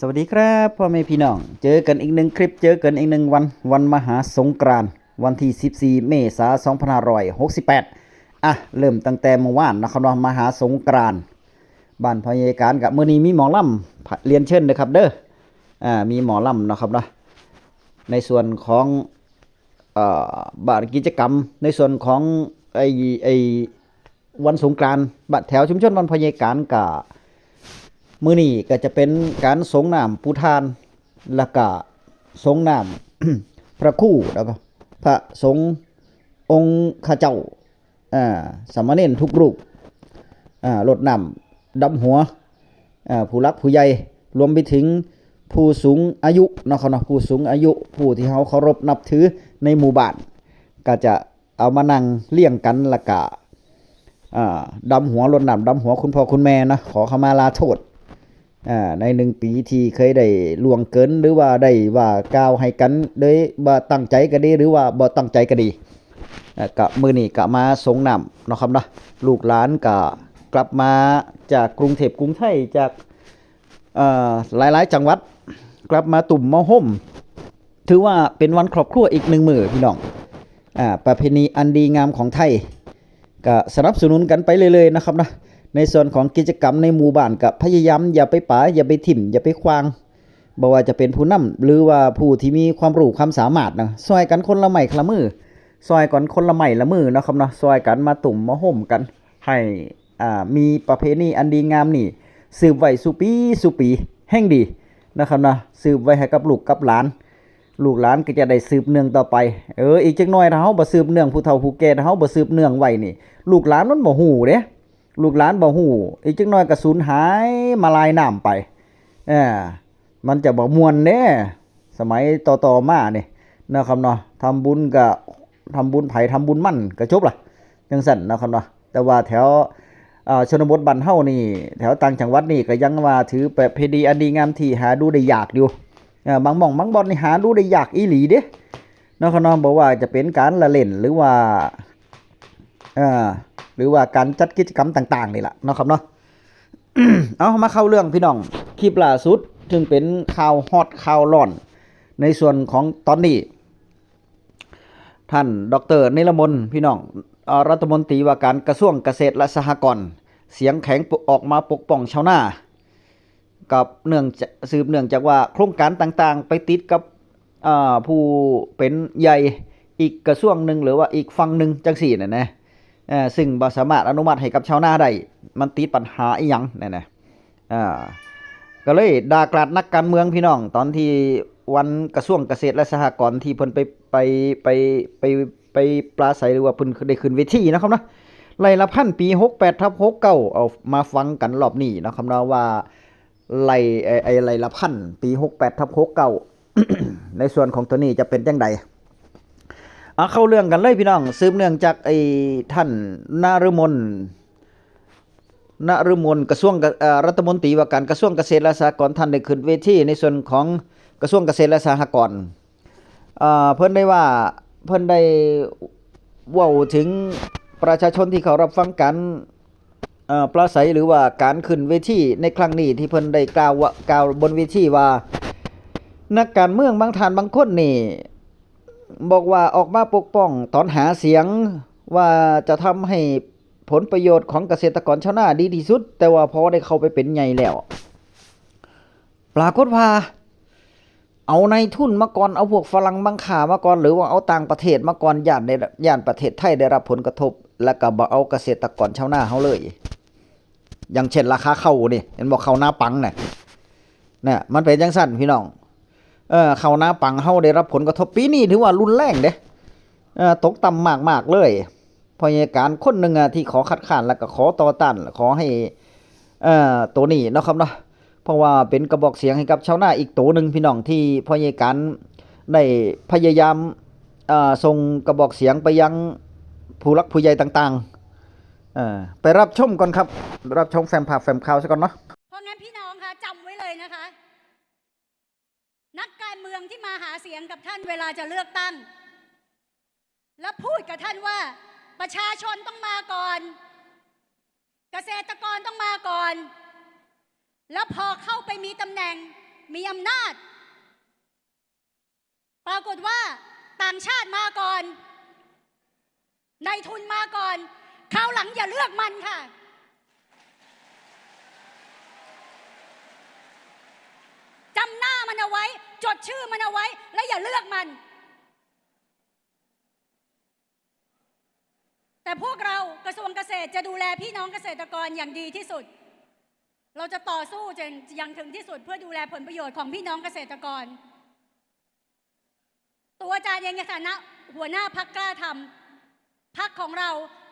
สวัสดีครับพ่อแม่พี่น้อง เจอกันอีกหนึ่งคลิปเจอกันอีกหนึ่งวัน วันมหาสงกรานต์วันที่ 14 เมษายน2568 อะ เริ่มตั้งแต่เมื่อวานนะครับเนาะมหาสงกรานต์บ้านพยาการกับมื้อนี้มีหมอลำเรียนเชิญนะครับเด้ออ่ามีหมอลำนะครับเนาะในส่วนของเอ่อบาทกิจกรรม ในส่วนของไอไอวันสงกรานต์บัดแถวชุมชนวันพยาการกับ มื้อนี้ก็จะเป็นการสงน้ำปูทานแล้วก็สงน้ำพระคู่แล้วก็พระสงฆ์องค์ข้าเจ้าอ่าสามเณรทุกรูปอ่ารดน้ำดำหัวอ่าผู้รักผู้ใหญ่รวมไปถึงผู้สูงอายุนะครับเนาะผู้สูงอายุผู้ที่เขาเคารพนับถือในหมู่บ้าน ก็จะเอามานั่งเลี้ยงกันละกะอ่าดำหัวรดน้ำดำหัวคุณพ่อคุณแม่นะขอขมาลาโทษ อ่าในหนึ่งปีที่เคยได้ล่วงเกินหรือว่าได้ว่ากล่าวให้กันโดยบ่ตั้งใจก็ดีหรือว่าบ่ตั้งใจก็ดีก็มือนี้ก็มาสงนำเนาะครับเนาะลูกหลานก็กลับมาจากกรุงเทพกรุงไทยจากหลายๆ จังหวัดกลับมาตุ่มมาห่ม ถือว่าเป็นวันครอบครัวอีกหนึ่งมือพี่น้องอ่าประเพณีอันดีงามของไทยก็สนับสนุนกันไปเรื่อยๆนะครับนะ ในส่วนของกิจกรรมในหมู่บ้านก็พยายามอย่าไปป๋าอย่าไปถิ่ม อย่าไปควางบ่ว่าจะเป็นผู้นำหรือว่าผู้ที่มีความรู้ความสามารถนะซอยกันคนละไม้ละมือซอยกันคนละไม้ละมือนะครับเนาะซอยกันมาตุ่มมาห่มกัน ให้อ่ามีประเพณีอันดีงามนี่สืบไว้สู่ปีสู่ปีแห่งดีนะครับนะสืบไว้ให้กับลูกกับหลาน ลูกหลานก็จะได้สืบเนื่องต่อไปเอออีกจักหน่อยถ้าเฮาบ่สืบเนื่องผู้เฒ่าผู้แก่ถ้าเฮาบ่สืบเนื่องไว้นี่ ลูกหลานมันบ่ฮู้เด้ ลูกหลานบ่ฮู้อีกจักหน่อยก็สูญหายมาลายน้ำไปเออมันจะบ่มวนเด้สมัยต่อๆมานี่นะครับเนาะทำบุญก็ทำบุญไผ่ทำบุญมั่นก็จบล่ะจังซั่นนะครับเนาะแต่ว่าแถวอ่าชนบทบ้านเฮานี่ แถวต่างจังหวัดนี่ก็ยังว่าถือประเพณีอันดีงามที่หาดูได้ยากอยู่อ่อบางหม่องบางบอลนี่หาดูได้ยากอีหลีเด้เนาะเขาน้องบอกว่าจะเป็นการละเล่นหรือว่าอ่อ หรือว่าการจัดกิจกรรมต่างๆนี่แหละเนาะครับเนาะเอามาเข้าเรื่องพี่น้องคลิปล่าสุดถึงเป็นข่าวฮอตข่าวร้อน ในส่วนของตอนนี้ ท่านดรนิรมนพี่น้องรัฐมนตรีว่าการกระทรวงเกษตรและสหกรณ์เสียงแข็งออกมาปกป้องชาวนากับเนื่องสืบเนื่องจากว่าโครงการต่างๆ ไปติดกับผู้เป็นใหญ่อีกกระทรวงหนึ่งหรือว่าอีกฝั่งหนึ่งจังสี่น่ะนะ ซึ่งบ่สามารถอนุมัติให้กับชาวนาได้มันติดปัญหาอีหยังนั่นนะอ่าก็เลยด่ากราดนักการเมืองพี่น้อง ตอนที่วันกระทรวงเกษตรและสหกรณ์ที่เพิ่นไปไปไปไปไปปราศัยหรือว่าเพิ่นได้ขึ้นเวทีนะครับนะไล่ละพันปี68ทับ69เอามาฟังกันรอบนี้นะครับนะว่าไล่ไอ้ไล่ละพันปีหกแปดทับหกเก้าในส่วนของตัวนี้จะเป็นจังใดอะเข้าเรื่องกันเลยพี่น้องสืบเนื่องจากไอ้ท่านนารมนนารมนกระทรวงรัฐมนตรีว่าการกระทรวงเกษตรและสหกรณ์ท่านได้ขึ้นเวทีในส่วนของกระทรวงเกษตรและสหกรณ์เพิ่นได้ว่าเพิ่นได้ว้าถึงประชาชนที่เขารับฟังการปราศัยหรือว่าการขึ้นเวทีในครั้งนี้ที่เพิ่นได้กล่าวว่ากล่าวบนเวทีว่า นักการเมืองบางท่านบางคนนี่ บอกว่าออกมาปกป้องตอนหาเสียงว่าจะทำให้ผลประโยชน์ของเกษตรกรชาวนาดีที่สุด แต่ว่าพอได้เข้าไปเป็นใหญ่แล้ว ปรากฏว่าเอาในทุนมาก่อนเอาพวกฝรั่งบังคามาก่อนหรือว่าเอาต่างประเทศมาก่อนย่านได้ย่านประเทศไทยได้รับผลกระทบ แล้วก็บ่เอาเกษตรกรชาวนาเฮาเลย อย่างเช่นราคาเข้านี่เห็นบอกเข้าหน้าปังเนี่ยเนี่ยมันเป็นจังสั่นพี่น้อง เออเขาหน้าปังเฮาได้รับผลกระทบปีนี้ถือว่ารุนแรงเด้เออตกต่ำมากๆเลยพราการคนหนึ่งอะที่ขอคัดค้านแล้วก็ขอต่อต้านขอให้เอ่อตัวนี้นะครับเนาะเพราะว่าเป็นกระบอกเสียงให้กับชาวนาอีกตัวหนึ่งพี่น้องที่พราการได้พยายามเอ่อส่งกระบอกเสียงไปยังผู้รักผู้ใหญ่ต่างๆเออไปรับชมก่อนครับ รับชมแฟมภาพแฟมข่าวซะก่อนเนาะเพราะงั้นพี่น้องคะจำไว้เลยนะคะ นักการเมืองที่มาหาเสียงกับท่านเวลาจะเลือกตั้ง แล้วพูดกับท่านว่าประชาชนต้องมาก่อน เกษตรกรต้องมาก่อน แล้วพอเข้าไปมีตำแหน่งมีอำนาจ ปรากฏว่าต่างชาติมาก่อน ในทุนมาก่อนคราวหลังอย่าเลือกมันค่ะ จำหน้ามันเอาไว้ จดชื่อมันเอาไว้ และอย่าเลือกมัน แต่พวกเรากระทรวงเกษตรจะดูแลพี่น้องเกษตรกรอย่างดีที่สุด เราจะต่อสู้จนยังถึงที่สุดเพื่อดูแลผลประโยชน์ของพี่น้องเกษตรกร ตัวอาจารย์เองในฐานะหัวหน้าพักกล้าทำพักของเรา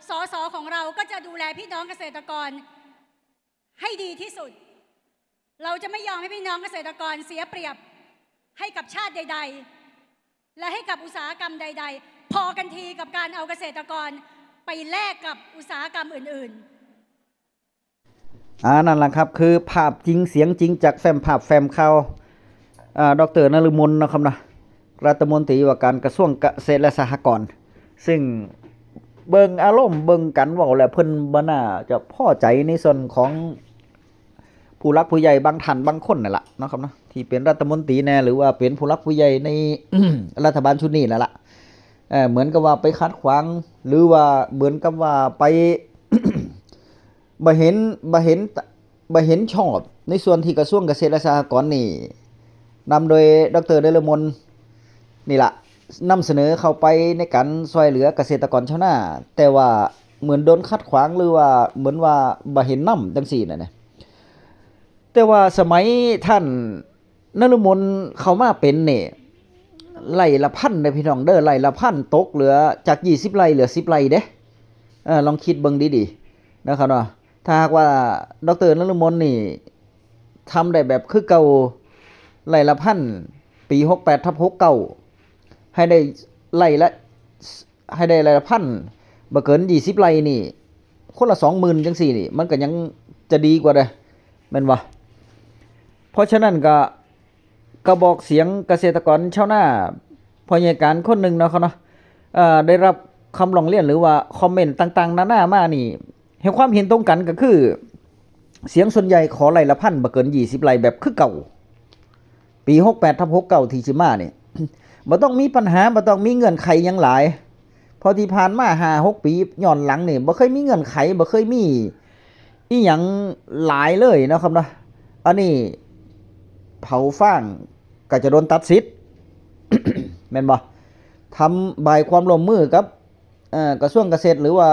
สอสอของเราก็จะดูแลพี่น้องเกษตรกร ให้ดีที่สุด เราจะไม่ยอมให้พี่น้องเกษตรกรเสียเปรียบให้กับชาติใด ๆ และให้กับอุตสาหกรรมใด ๆ พอกันทีกับการเอาเกษตรกรไปแลกกับอุตสาหกรรมอื่นๆอ่านั่นแหละครับคือภาพจริงเสียงจริงจากแฟ้มภาพแฟ้มข่าวอ่าดรนฤมลนะครับนะรัฐมนตรีว่าการกระทรวงเกษตรและสหกรณ์ซึ่งเบิ่งอารมณ์เบิ่งกันว้าแล้วเพิ่นบ่น่าจะพอใจในส่วนของ ผู้รักผู้ใหญ่บางท่านบางคนนั่นล่ะนะครับเนาะที่เป็นรัฐมนตรีแน่หรือว่าเป็นผู้รักผู้ใหญ่ในรัฐบาลชุดนี้นั่นล่ะเเหมือนกับว่าไปขัดขวางหรือว่าเหมือนกับว่าไปบ่เห็นบ่เห็นบ่เห็นชอบ ในส่วนที่กระทรวงเกษตรและสหกรณ์นี่นำโดยดรเดลมนนี่ล่ะนำเสนอเข้าไปในการช่วยเหลือเกษตรกรชาวนาแต่ว่าเหมือนโดนขัดขวางหรือว่าเหมือนว่าบ่เห็นนำจังซี่น่ะนะ แต่ว่าสมัยท่านนฤมลเขามาเป็นเนี่ไร่ละพันเด้อพี่น้องเด้อไร่ละพันตกเหลือจาก20ไร่เหลือ10ไร่เด้อลองคิดเบิ่งดีๆนะครับเนาะถ้าหากว่าดรนฤมลนี่ทำได้แบบคือเก่าไล่ละพันปีหกแปดทับหกเก่าให้ได้ไล่ละให้ได้ไล่ละพันบ่เกินยี่สิบไล่นี่ คนละสองหมื่นจังสี่นี่ มันก็ยังจะดีกว่าเด้อแม่นบ่ เพราะฉะนั้นก็กระบอกเสียงเกษตรกรชาวนาพอใหญ่การคนหนึ่งเนาะเขาเนาะได้รับคำร้องเรียนหรือว่าคอมเมนต์ต่างๆนานามานี่เห็นความเห็นตรงกันก็คือ เสียงส่วนใหญ่ขอไล่ละพันบ่เกิน20ไร่แบบคือเก่า ปี68ทับ69ที่สิมาเนี่ยบ่ต้องมีปัญหาบ่ต้องมีเงื่อนไขยังหลายพอที่ผ่านมา5 6ปีย้อนหลังนี่บ่เคยมีเงื่อนไขบ่เคยมีอีหยังหลายเลยนะครับเนาะอันนี้ เผาฟางก็จะโดนตัดสิทธิ์แม่นบ่ทำใบายความร่วมมือกับกระทรวงเกษตรหรือว่า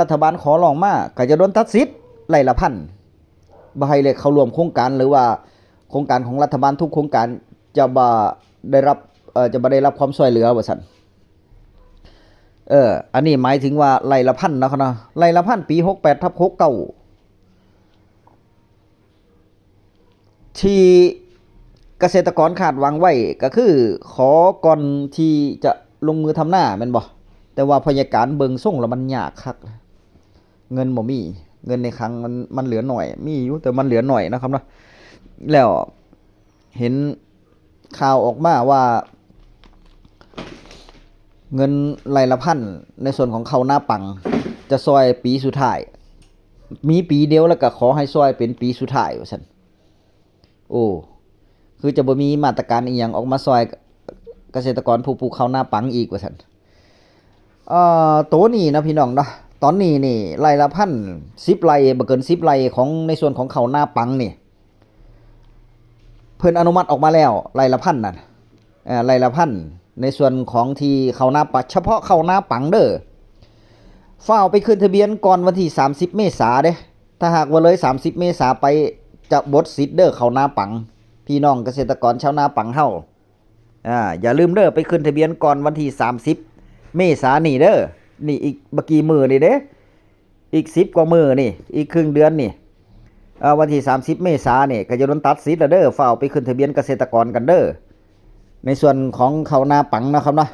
รัฐบาลขอร้องมาก็จะโดนตัดสิทธิ์ไร่ละพันบ่ให้เลยเขารวมโครงการหรือว่าโครงการของรัฐบาลทุกโครงการจะบ่ได้รับเอ่อจะบ่ได้รับความช่วยเหลือว่าซั่นเออ อันนี้หมายถึงว่าไร่ละพันเนาะครับเนาะไร่ละพันปี68ทับ69ที่ เกษตรกรคาดหวังไว้ก็คือขอก่อนที่จะลงมือทำหน้าแม่นบ่แต่ว่าพยาการเบิงส่งแล้วมันยากคักเงินบ่มี เงินในครั้งมันมันเหลือหน่อย มีอยู่แต่มันเหลือหน่อยนะครับเนาะแล้วเห็นข่าวออกมาว่า เงินรายละพันในส่วนของเขาหน้าปัง จะซอยปีสุดท้าย มีปีเดียวแล้วก็ขอให้ซอยเป็นปีสุดท้ายว่าซั่นโอ้ คือจะบ่มีมาตรการอีหยังออกมาซอยเกษตรกรผู้ปลูกข้าวหน้าปังอีกว่าซั่นเอ่อตัวนี้นะพี่น้องเนาะตอนนี้นี่ไร่ละพันสิบไร่บ่เกินสิบไร่ของในส่วนของเขาวหน้าปังนี่เพิ่นอนุมัติออกมาแล้วไร่ละพันนั่นเอ่อไร่ละพันในส่วนของที่เขาวหน้าปังเฉพาะเขาวหน้าปังเด้อฝ้าไปขึ้นทะเบียนก่อนวันที่ 30 เมษาเด้ถ้าหากว่าเลย 30 เมษาไปจะบดสิทธิ์เด้อเขาวหน้าปัง พี่น้องเกษตรกรชาวนาปังเฮาอ่าอย่าลืมเด้อไปขึ้นทะเบียนก่อนวันที่ 30 เมษานี่เด้อนี่อีกบกี่มือนี่เด้อีกสิบกว่ามือนี่ อีกครึ่งเดือนนี่อ่อวันที่ 30 เมษานี่ก็จะโดนตัดสิทธิ์แล้วเด้อฝ้าไปขึ้นทะเบียนเกษตรกรกันเด้อในส่วนของเขาวนาปังนะครับเนาะ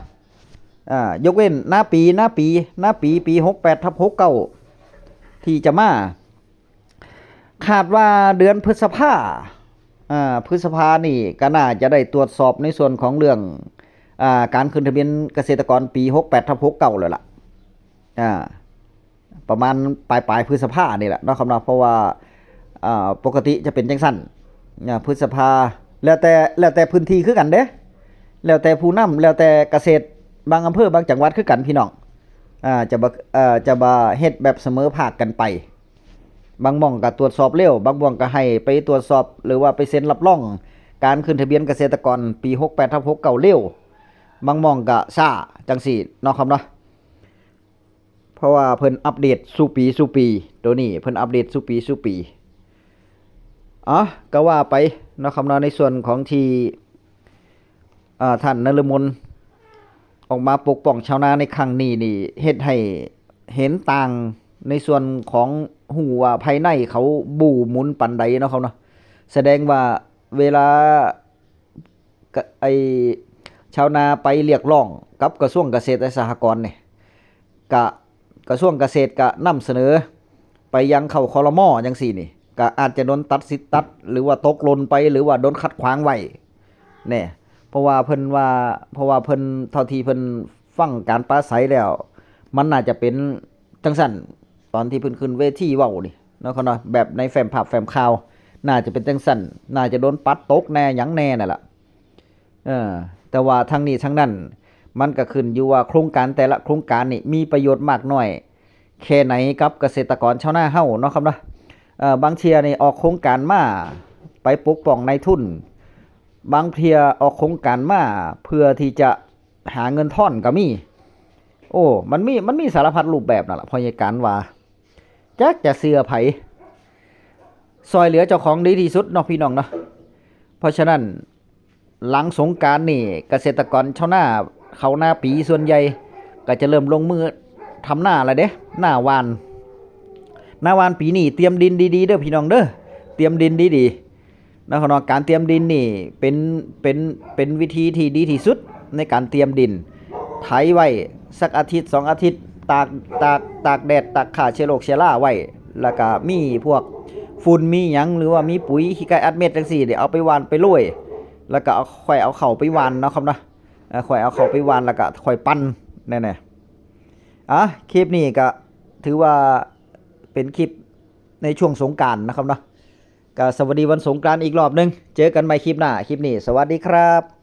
อ่ายกเว้นหน้าปีหน้าปีหน้าปีปี68ทับ69ที่จะมาคาดว่าเดือนพฤษภา พฤษภานี่ก็น่าจะได้ตรวจสอบในส่วนของเรื่องอาการขึ้นทะเบียนเกษตรกรปี 68ทับ69เลยล่ะประมาณปลายปลายพฤษภานี่แหละนาะครับเนาะเพราะว่าปกติจะเป็นจังสั้นพฤษภาแล้วแต่แล้วแต่พื้นที่คือกันเด้แล้วแต่ผู้นำแล้วแต่เกษตรบางอำเภอบางจังหวัดคือกันพี่น้องอจะบ่เอ่อจะบ่เฮ็ดแบบเสมอภาคกันไป บางม่องก็ตรวจสอบเร็ว บางม่องก็ให้ไปตรวจสอบ หรือว่าไปเซ็นรับรอง การขึ้นทะเบียนเกษตรกรปี68ทับ6เก่าเร็ว บางม่องก็ช้าจังซี่เนาะครับเนาะเพราะว่าเพิ่นอัปเดตสู่ปีสู่ปี ตัวนี้เพิ่นอัปเดตสู่ปีสู่ปีอ๋อก็ว่าไปเนาะครับเนาะในส่วนของที่อ่าท่านนฤมลออกมาปกป้องชาวนาในครั้งนี้นี่เฮ็ดให้เห็นต่าง ในส่วนของหูว่าภายในเขาบูหมุนปันใดเนาะครับเนาะแสดงว่าเวลาไอชาวนาไปเรียกร้องกับกระทรวงเกษตรและสหกรณ์เนี่ยกะกระทรวงเกษตรกะนำเสนอ ไปยังเข้าคอรมอจังสี่นี่ก็อาจจะโดนตัดสิทธิ์ตัด หรือว่าตกหล่นไปหรือว่าโดนขัดขวางไว้เนี่ยเพราะว่าเพิ่นว่าเพราะว่าเพิ่นเท่าที่เพิ่นฟังการปราศัยแล้ว มันน่าจะเป็นจังสั่น อนที่เพิ่นขึ้นเวทีเว้านี่เนาะเขาเนาะแบบในแฟ้มภาพแฟ้มข่าว น่าจะเป็นจังสั่นน่าจะโดนปัดตกแน่หยังแน่นั่นล่ะเออแต่ว่าทั้งนี้ทั้งนั้น มันก็ขึ้นอยู่ว่าโครงการแต่ละโครงการนี่มีประโยชน์มากน้อยแค่ไหนกับเกษตรกรชาวนาเฮาเนาะครับเนาะเออบางเทียนี่ออกโครงการมาไปปกป้องในายทุน บางเทียออกโครงการมาเพื่อที่จะหาเงินท่อนก็มี โอ้ มันมี มันมีสารพัดรูปแบบนั่นแหละพอยการว่า จักจะเสือไผซอยเหลือเจ้าของดีที่สุดเนาะพี่น้องเนาะเพราะฉะนั้นหลังสงการนี่เกษตรกรชาวนาเขาหน้าปีส่วนใหญ่ก็จะเริ่มลงมือทำหน้าแล้วเด้หน้าวานหน้าวานปีนี้เตรียมดินดีๆเด้อพี่น้องเด้อเตรียมดินดีๆนะครับเนาะการเตรียมดินนี่เป็นเป็นเป็นวิธีที่ดีที่สุดในการเตรียมดินไถไว้สักอาทิตย์สองอาทิตย์ ตากตากตากแดดตากขาเชื้อโรคเชื้อราไว้แล้วก็มีพวกฝุ่นมีหยังหรือว่ามีปุ๋ยขี้ไก่อัดเม็ดจังซี่เดี๋ยวเอาไปหวานไปโรยแล้วก็เอาค่อยเอาเข่าไปวานเนาะครับเนาะเอ่อยเอาเข่าไปวานแล้วก็ค่อยปั้นแน่ๆอะคลิปนี้ก็ถือว่าเป็นคลิปในช่วงสงกรารนะครับเนาะก็สวัสดีวันสงกรานต์อีกรอบหนึง เจอกันใหม่คลิปหน้าคลิปนี้ สวัสดีครับ